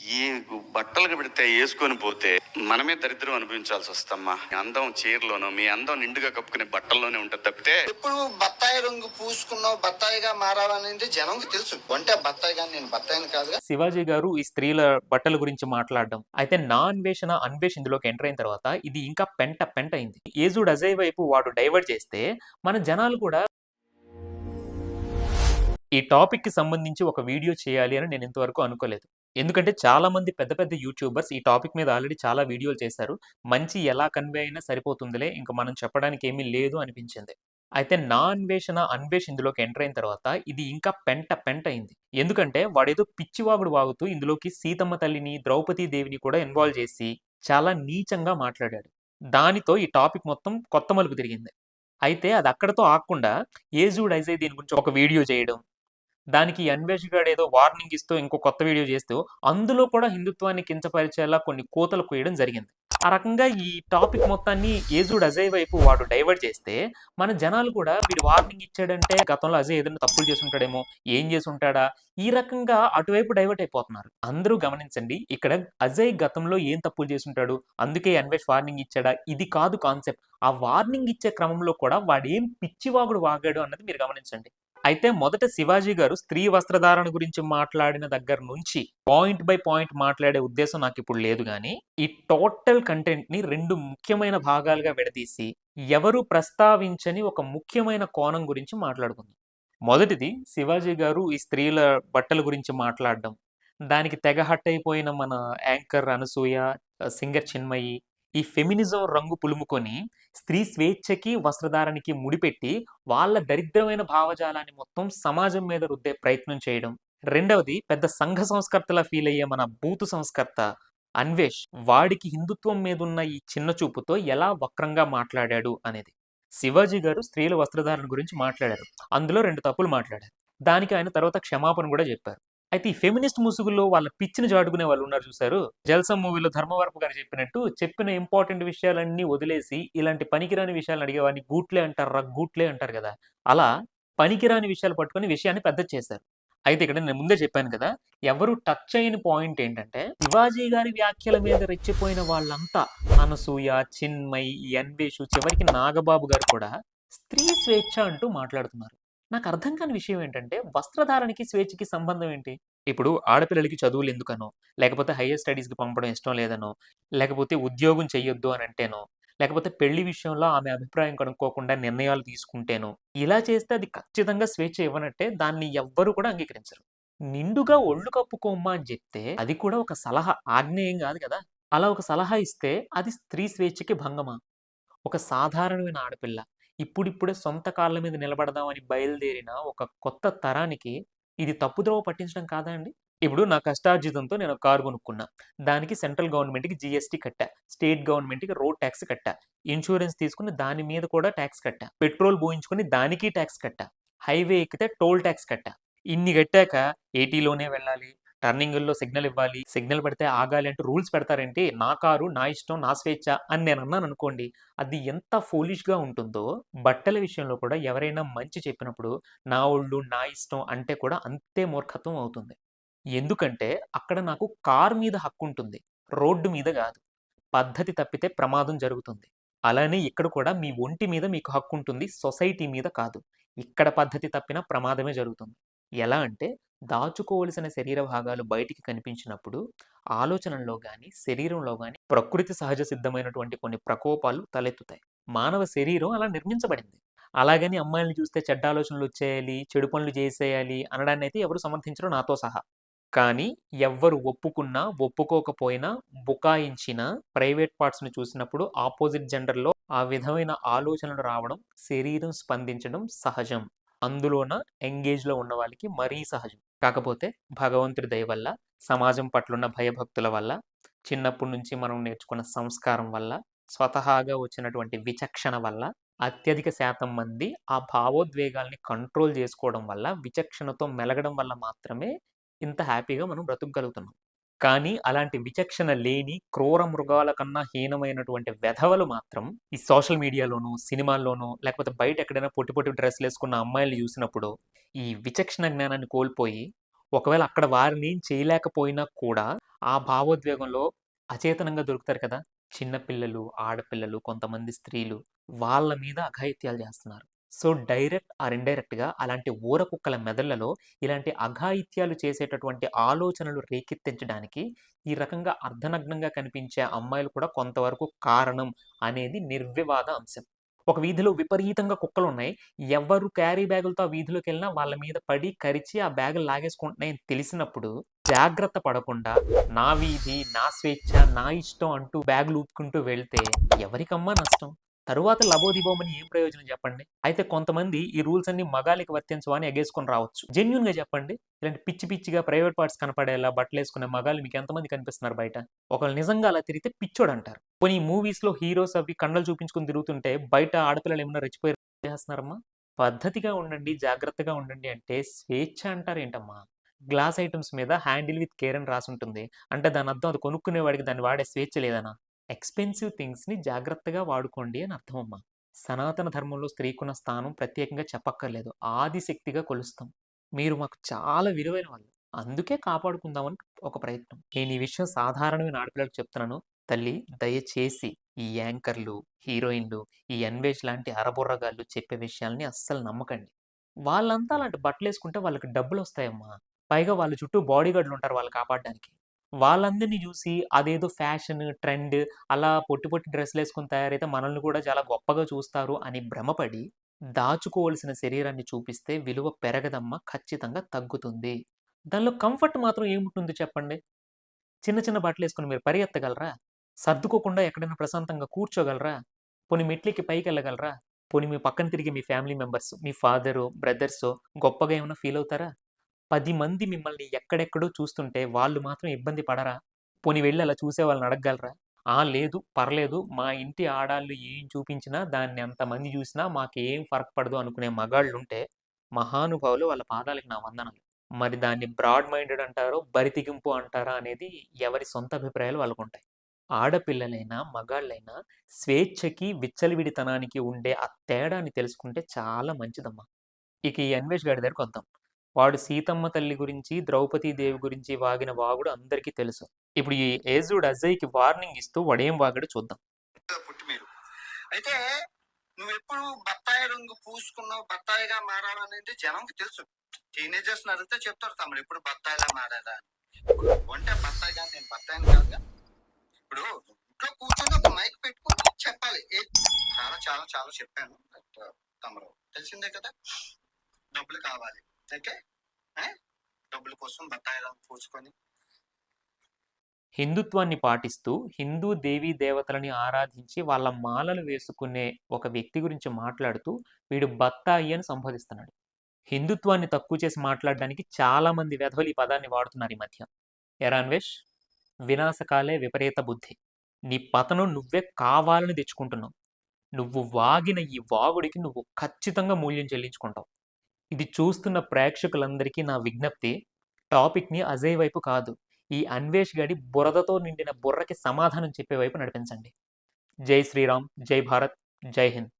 ఈ బట్టలకు పెడితే వేసుకొని పోతే మనమే దరిద్రం అనుభవించాల్సి వస్తమ్మా. మీ అందం చీరలోనూ మీ అందం నిండుగా కప్పుకునే బట్టల్లోనే ఉంటుంది తప్పితే ఎప్పుడు బత్తాయి రంగు పూసుకున్నావు బత్తాయిగా మారాలనేది జనంకి తెలుసు. అంటే బత్తాయి కానీ నేను బత్తాయిని కాదుగా. శివాజీ గారు ఈ స్త్రీల బట్టల గురించి మాట్లాడడం అయితే నా అన్వేషణ అన్వేష్ ఇందులోకి ఎంటర్ అయిన తర్వాత ఇది ఇంకా పెంట పెంట అయింది. ఏజుడ్ అజయ్ వైపు వాడు డైవర్ట్ చేస్తే మన జనాలు కూడా ఈ టాపిక్కి సంబంధించి ఒక వీడియో చేయాలి అని నేను ఇంతవరకు అనుకోలేదు. ఎందుకంటే చాలా మంది పెద్ద పెద్ద యూట్యూబర్స్ ఈ టాపిక్ మీద ఆల్రెడీ చాలా వీడియోలు చేశారు. మంచి ఎలా కన్వే అయినా సరిపోతుందిలే ఇంకా మనం చెప్పడానికి ఏమీ లేదు అనిపించింది. అయితే నా అన్వేషణ అన్వేష్ ఇందులోకి ఎంటర్ అయిన తర్వాత ఇది ఇంకా పెంట పెంట అయింది. ఎందుకంటే వాడేదో పిచ్చివాగుడు వాగుతూ ఇందులోకి సీతమ్మ తల్లిని ద్రౌపదీ దేవిని కూడా ఇన్వాల్వ్ చేసి చాలా నీచంగా మాట్లాడాడు. దానితో ఈ టాపిక్ మొత్తం కొత్త మలుపు తిరిగింది. అయితే అది అక్కడతో ఆకుండా ఏజూడ్ ఐజే దీని గురించి ఒక వీడియో చేయడం దానికి అన్వేష్ గాడు ఏదో వార్నింగ్ ఇస్తూ ఇంకో కొత్త వీడియో చేస్తూ అందులో కూడా హిందుత్వాన్ని కించపరిచేలా కొన్ని కోతలు కోయడం జరిగింది. ఆ రకంగా ఈ టాపిక్ మొత్తాన్ని ఏజుడ్ అజయ్ వైపు వాడు డైవర్ట్ చేస్తే మన జనాలు కూడా వీడు వార్నింగ్ ఇచ్చాడంటే గతంలో అజయ్ ఏదైనా తప్పులు చేసి ఉంటాడేమో ఏం చేసి ఉంటాడా ఈ రకంగా అటువైపు డైవర్ట్ అయిపోతున్నారు. అందరూ గమనించండి ఇక్కడ అజయ్ గతంలో ఏం తప్పులు చేసి ఉంటాడు అందుకే అన్వేష్ వార్నింగ్ ఇచ్చాడా? ఇది కాదు కాన్సెప్ట్. ఆ వార్నింగ్ ఇచ్చే క్రమంలో కూడా వాడు ఏం పిచ్చివాగుడు వాగాడు అన్నది మీరు గమనించండి. అయితే మొదట శివాజీ గారు స్త్రీ వస్త్రధారణ గురించి మాట్లాడిన దగ్గర నుంచి పాయింట్ బై పాయింట్ మాట్లాడే ఉద్దేశం నాకు ఇప్పుడు లేదు కానీ ఈ టోటల్ కంటెంట్ని రెండు ముఖ్యమైన భాగాలుగా విడదీసి ఎవరు ప్రస్తావించని ఒక ముఖ్యమైన కోణం గురించి మాట్లాడుకుందాం. మొదటిది శివాజీ గారు ఈ స్త్రీల బట్టల గురించి మాట్లాడడం. దానికి తెగ హట్ అయిపోయిన మన యాంకర్ అనసూయ సింగర్ చిన్మయి ఈ ఫెమినిజం రంగు పులుముకొని స్త్రీ స్వేచ్ఛకి వస్త్రధారణకి ముడిపెట్టి వాళ్ళ దరిద్రమైన భావజాలాన్ని మొత్తం సమాజం మీద రుద్దే ప్రయత్నం చేయడం. రెండవది పెద్ద సంఘ సంస్కర్తలా ఫీల్ అయ్యే మన బూతు సంస్కర్త అన్వేష్ వాడికి హిందుత్వం మీద ఉన్న ఈ చిన్న చూపుతో ఎలా వక్రంగా మాట్లాడాడు అనేది. శివాజీ గారు స్త్రీల వస్త్రధారణ గురించి మాట్లాడారు. అందులో రెండు తప్పులు మాట్లాడారు. దానికి ఆయన తర్వాత క్షమాపణ కూడా చెప్పారు. అయితే ఈ ఫెమినిస్ట్ ముసుగులో వాళ్ళ పిచ్చిని జాడుకునే వాళ్ళు ఉన్నారు చూసారు జల్సం మూవీలో ధర్మవరపు గారు చెప్పినట్టు చెప్పిన ఇంపార్టెంట్ విషయాలన్నీ వదిలేసి ఇలాంటి పనికిరాని విషయాలు అడిగేవాడిని గూట్లే అంటారు రా గూట్లే అంటారు కదా. అలా పనికిరాని విషయాలు పట్టుకొని విషయాన్ని పెద్ద చేశారు. అయితే ఇక్కడ నేను ముందే చెప్పాను కదా ఎవరు టచ్ అయిన పాయింట్ ఏంటంటే శివాజీ గారి వ్యాఖ్యల మీద రెచ్చిపోయిన వాళ్ళంతా అనసూయ చిన్మయ్ ఎన్వేషు చివరికి నాగబాబు గారు కూడా స్త్రీ స్వేచ్ఛ అంటూ మాట్లాడుతున్నారు. నాకు అర్థం కాని విషయం ఏంటంటే వస్త్రధారణకి స్వేచ్ఛకి సంబంధం ఏంటి? ఇప్పుడు ఆడపిల్లలకి చదువులు ఎందుకనో లేకపోతే హైయర్ స్టడీస్కి పంపడం ఇష్టం లేదనో లేకపోతే ఉద్యోగం చెయ్యొద్దు అని అంటేనో లేకపోతే పెళ్ళి విషయంలో ఆమె అభిప్రాయం కనుక్కోకుండా నిర్ణయాలు తీసుకుంటేనో ఇలా చేస్తే అది ఖచ్చితంగా స్వేచ్ఛ ఇవ్వనట్టే దాన్ని ఎవ్వరు కూడా అంగీకరించరు. నిండుగా ఒళ్ళు కప్పుకోమ్మా అని చెప్తే అది కూడా ఒక సలహా ఆగ్నేయం కాదు కదా? అలా ఒక సలహా ఇస్తే అది స్త్రీ స్వేచ్ఛకి భంగమా? ఒక సాధారణమైన ఆడపిల్ల ఇప్పుడిప్పుడే సొంత కాళ్ళ మీద నిలబడదామని బయలుదేరిన ఒక కొత్త తరానికి ఇది తప్పుద్రోవ పట్టించడం కాదా అండి? ఇప్పుడు నా కష్టార్జితంతో నేను కారు కొనుక్కున్నా. దానికి సెంట్రల్ గవర్నమెంట్కి జీఎస్టీ కట్టా. స్టేట్ గవర్నమెంట్కి రోడ్ ట్యాక్స్ కట్టా. ఇన్సూరెన్స్ తీసుకుని దాని మీద కూడా ట్యాక్స్ కట్టా. పెట్రోల్ పోయించుకుని దానికి ట్యాక్స్ కట్టా. హైవే ఎక్కితే టోల్ ట్యాక్స్ కట్టా. ఇన్ని కట్టాక ఏటీలోనే వెళ్ళాలి. టర్నింగుల్లో సిగ్నల్ ఇవ్వాలి సిగ్నల్ పెడితే ఆగాలి అంటూ రూల్స్ పెడతారేంటి? నా కారు నా ఇష్టం నా స్వేచ్ఛ అని నేను అన్నాను అనుకోండి అది ఎంత ఫోలిష్గా ఉంటుందో బట్టల విషయంలో కూడా ఎవరైనా మంచి చెప్పినప్పుడు నా ఒళ్ళు నా ఇష్టం అంటే కూడా అంతే మూర్ఖత్వం అవుతుంది. ఎందుకంటే అక్కడ నాకు కార్ మీద హక్కు ఉంటుంది రోడ్డు మీద కాదు. పద్ధతి తప్పితే ప్రమాదం జరుగుతుంది. అలానే ఇక్కడ కూడా మీ ఒంటి మీద మీకు హక్కు ఉంటుంది సొసైటీ మీద కాదు. ఇక్కడ పద్ధతి తప్పిన ప్రమాదమే జరుగుతుంది. ఎలా అంటే దాచుకోవలసిన శరీర భాగాలు బయటికి కనిపించినప్పుడు ఆలోచనల్లో కానీ శరీరంలో కానీ ప్రకృతి సహజ సిద్ధమైనటువంటి కొన్ని ప్రకోపాలు తలెత్తుతాయి. మానవ శరీరం అలా నిర్మించబడింది. అలాగని అమ్మాయిల్ని చూస్తే చెడ్డ ఆలోచనలు వచ్చేయాలి చెడు పనులు చేసేయాలి అనడాన్ని అయితే ఎవరు సమర్థించరు నాతో సహా. కానీ ఎవ్వరు ఒప్పుకున్నా ఒప్పుకోకపోయినా బుకాయించిన ప్రైవేట్ పార్ట్స్ని చూసినప్పుడు ఆపోజిట్ జెండర్లో ఆ విధమైన ఆలోచనలు రావడం శరీరం స్పందించడం సహజం. అందులోన ఎంగేజ్లో ఉన్న వాళ్ళకి మరీ సహజం. కాకపోతే భగవంతుడి దయ వల్ల సమాజం పట్లున్న భయభక్తుల వల్ల చిన్నప్పటి నుంచి మనం నేర్చుకున్న సంస్కారం వల్ల స్వతహాగా వచ్చినటువంటి విచక్షణ వల్ల అత్యధిక శాతం మంది ఆ భావోద్వేగాల్ని కంట్రోల్ చేసుకోవడం వల్ల విచక్షణతో మెలగడం వల్ల మాత్రమే ఇంత హ్యాపీగా మనం బ్రతుకగలుగుతున్నాం. కానీ అలాంటి విచక్షణ లేని క్రూర మృగాల కన్నా హీనమైనటువంటి వెధవలు మాత్రం ఈ సోషల్ మీడియాలోనూ సినిమాల్లోనూ లేకపోతే బయట ఎక్కడైనా పొట్టి పొట్టి డ్రెస్సులు వేసుకున్న అమ్మాయిలు చూసినప్పుడు ఈ విచక్షణ జ్ఞానాన్ని కోల్పోయి ఒకవేళ అక్కడ వారిని ఏం చేయలేకపోయినా కూడా ఆ భావోద్వేగంలో అచేతనంగా దొరుకుతారు కదా! చిన్నపిల్లలు ఆడపిల్లలు, కొంతమంది స్త్రీలు వాళ్ళ మీద అఘాయిత్యాలు చేస్తున్నారు. సో, డైరెక్ట్ ఆర్ ఇండైరెక్ట్‌గా అలాంటి ఊరకుక్కల మెదళ్ళలో ఇలాంటి అఘాయిత్యాలు చేసేటటువంటి ఆలోచనలు రేకెత్తించడానికి ఈ రకంగా అర్ధనగ్నంగా కనిపించే అమ్మాయిలు కూడా కొంతవరకు కారణం అనేది నిర్వివాద అంశం. ఒక వీధిలో విపరీతంగా కుక్కలు ఉన్నాయి ఎవ్వరు క్యారీ బ్యాగులతో ఆ వీధిలోకి వెళ్ళినా వాళ్ళ మీద పడి, కరిచి ఆ బ్యాగులు లాగేసుకుంటున్నాయని తెలిసినప్పుడు జాగ్రత్త పడకుండా నా వీధి, నా స్వేచ్ఛ, నా ఇష్టం అంటూ బ్యాగులు ఊపుకుంటూ వెళ్తే ఎవరికమ్మా నష్టం? తరువాత లబోదిబోమని ఏం ప్రయోజనం చెప్పండి? అయితే కొంతమంది ఈ రూల్స్ అన్ని మగాలికి వర్తించవా అని ఎగేసుకొని రావచ్చు. జెన్యున్గా చెప్పండి. ఇలాంటి పిచ్చి పిచ్చిగా ప్రైవేట్ పార్ట్స్ కనపడేలా బట్టలేసుకునే మగాలు మీకు ఎంతమంది కనిపిస్తున్నారు బయట? ఒకళ్ళు నిజంగా అలా తిరిగితే పిచ్చోడు అంటారు పోనీ ఈ మూవీస్‌లో హీరోస్ అవి కండలు చూపించుకొని తిరుగుతుంటే బయట ఆడపిల్లలు ఏమైనా రెచ్చిపోయి చేస్తున్నారమ్మా? పద్ధతిగా ఉండండి, జాగ్రత్తగా ఉండండి అంటే స్వేచ్ఛ అంటారు ఏంటమ్మా గ్లాస్ ఐటమ్స్ మీద హ్యాండిల్ విత్ కేర్ అని రాసి ఉంటుంది అంటే దాని అర్థం అది కొనుక్కునేవాడికి దాన్ని వాడే స్వేచ్ఛ లేదనా? ఎక్స్‌పెన్సివ్ థింగ్స్‌ని జాగ్రత్తగా వాడుకోండి అని అర్థం అమ్మా. సనాతన ధర్మంలో స్త్రీకున్న స్థానం ప్రత్యేకంగా చెప్పక్కర్లేదు. ఆదిశక్తిగా కొలుస్తాం. మీరు మాకు చాలా విలువైన వాళ్ళు. అందుకే కాపాడుకుందామని ఒక ప్రయత్నం. నేను ఈ విషయం సాధారణమైన ఆడపిల్లలకు చెప్తున్నాను. తల్లి దయచేసి ఈ యాంకర్‌లు, హీరోయిన్‌లు, ఈ అన్వేష్ లాంటి అరబుర్రగాళ్ళు చెప్పే విషయాల్ని అస్సలు నమ్మకండి. వాళ్ళంతా అలాంటి బట్టలేసుకుంటే వాళ్ళకి డబ్బులు వస్తాయమ్మా పైగా వాళ్ళ చుట్టూ బాడీగార్డులు ఉంటారు వాళ్ళు కాపాడడానికి. వాళ్ళందరిని చూసి అదేదో ఫ్యాషన్, ట్రెండ్ అలా పొట్టి పొట్టి డ్రెస్సులేసుకొని తయారైతే మనల్ని కూడా చాలా గొప్పగా చూస్తారు అని భ్రమపడి దాచుకోవాల్సిన శరీరాన్ని చూపిస్తే విలువ పెరగదమ్మా ఖచ్చితంగా తగ్గుతుంది. దానిలో కంఫర్ట్ మాత్రం ఏముంటుంది చెప్పండి? చిన్న చిన్న బట్టలేసుకొని మీరు పరిగెత్తగలరా? సర్దుకోకుండా ఎక్కడైనా ప్రశాంతంగా కూర్చోగలరా? పోనీ మెట్లెక్కి పైకెళ్ళగలరా? పోనీ మీ పక్కన తిరిగే మీ ఫ్యామిలీ మెంబర్స్, మీ ఫాదరో, బ్రదర్సో గొప్పగా ఏమైనా ఫీల్ అవుతారా? పది మంది మిమ్మల్ని ఎక్కడెక్కడో చూస్తుంటే వాళ్ళు మాత్రం ఇబ్బంది పడరా? పోని వెళ్ళి అలా చూసే వాళ్ళని అడగగలరా? ఆ! లేదు పర్లేదు మా ఇంటి ఆడాళ్ళు ఏం చూపించినా దాన్ని అంతమంది చూసినా మాకేం ఫరక్ పడదు అనుకునే మగాళ్ళుంటే మహానుభావులు వాళ్ళ పాదాలకి నా వందనాలు. మరి దాన్ని బ్రాడ్ మైండెడ్ అంటారో, బరితిగింపు అంటారా అనేది ఎవరి సొంత అభిప్రాయాలు వాళ్ళకు ఉంటాయి ఆడపిల్లలైనా, మగాళ్ళైనా స్వేచ్ఛకి, విచ్చలవిడితనానికి ఉండే ఆ తేడాని తెలుసుకుంటే చాలా మంచిదమ్మా. ఇక ఈ అన్వేష్ గాడి దగ్గరికొద్దాం. వాడు సీతమ్మ తల్లి గురించి, ద్రౌపదీ దేవి గురించి వాగిన వాగుడు అందరికీ తెలుసు. ఇప్పుడు ఈ ఏజుడ్ అజయ్‌కి వార్నింగ్ ఇస్తూ వాడేం వాగాడో చూద్దాం. పుట్టి మీరు. అయితే బత్తాయి రంగు పూసుకున్నావు బత్తాయిగా మారాలనేది జనంకి తెలుసు. టీనేజర్స్ అడిగితే చెప్తారు తమ్ముడు ఎప్పుడు బత్తాయిలా మారాలా? అని ఇప్పుడు బత్తాయి కానీ నేను బత్తాయిని కాదుగా. ఇప్పుడు ఇంట్లో కూర్చొని ఒక మైక్ పెట్టుకొని చెప్పాలి. ఏ చాలా చాలా చాలా చెప్పాను తమరు తెలిసిందే కదా? డబ్బులు కావాలి. ఓకే డబ్బుల కోసం బత్తాయి పూసుకొని హిందుత్వాన్ని పాటిస్తూ, హిందూ దేవీ దేవతలని ఆరాధించి వాళ్ళ మాలలు వేసుకునే ఒక వ్యక్తి గురించి మాట్లాడుతూ వీడు బత్తాయి అని సంబోధిస్తున్నాడు. హిందుత్వాన్ని తక్కువ చేసి మాట్లాడడానికి చాలా మంది వెధవలు ఈ పదాన్ని వాడుతున్నారు ఈ మధ్య. ఎరాన్వేష్ వినాశకాలే విపరీత బుద్ధి. నీ పతనం నువ్వే కావాలని తెచ్చుకుంటున్నావు. నువ్వు వాగిన ఈ వాగుడికి నువ్వు ఖచ్చితంగా మూల్యం చెల్లించుకుంటావు. ఇది చూస్తున్న ప్రేక్షకులందరికీ నా విజ్ఞప్తి టాపిక్‌ని అజయ్ వైపు కాదు. ఈ అన్వేష్ గడి బురదతో నిండిన బుర్రకి సమాధానం చెప్పే వైపు నడిపించండి. జై శ్రీరామ్! జై భారత్! జై హింద్!